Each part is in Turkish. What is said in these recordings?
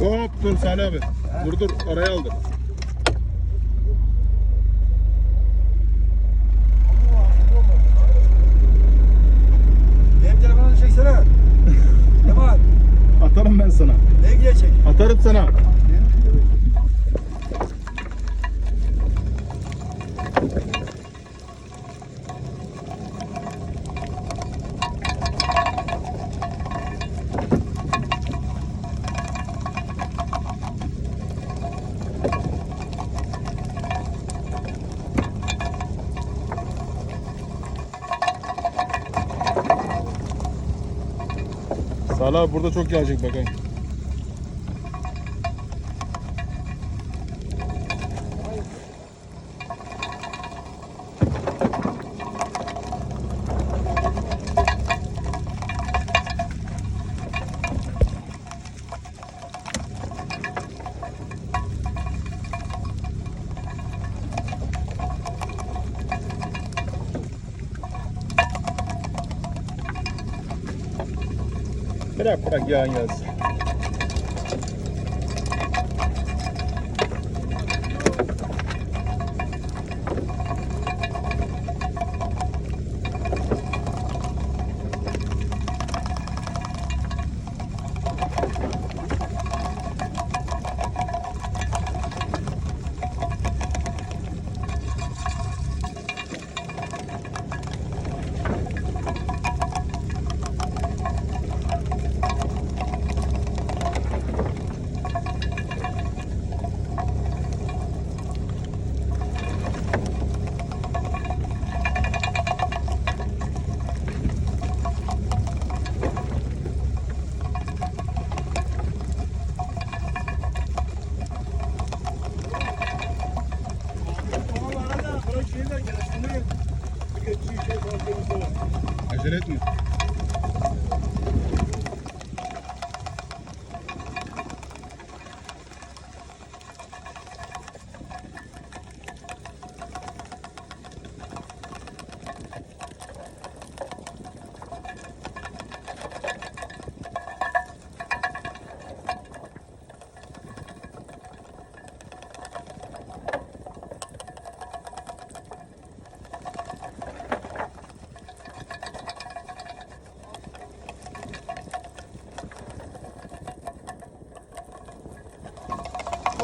Dur dur Salih abi. Dur dur oraya aldım. Benim telefonumu çeksene. Kemal. Atarım ben sana. Ne çek? Atarım sana. Salih abi burada çok gelecek bakayım. Bırak bırak yağın. Acele etme.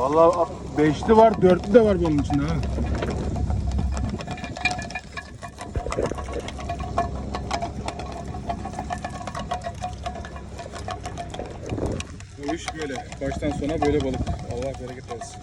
Vallahi beşli var, dörtlü de var bunun içinde ha. Bu iş böyle. Baştan sona böyle balık. Allah bereket versin.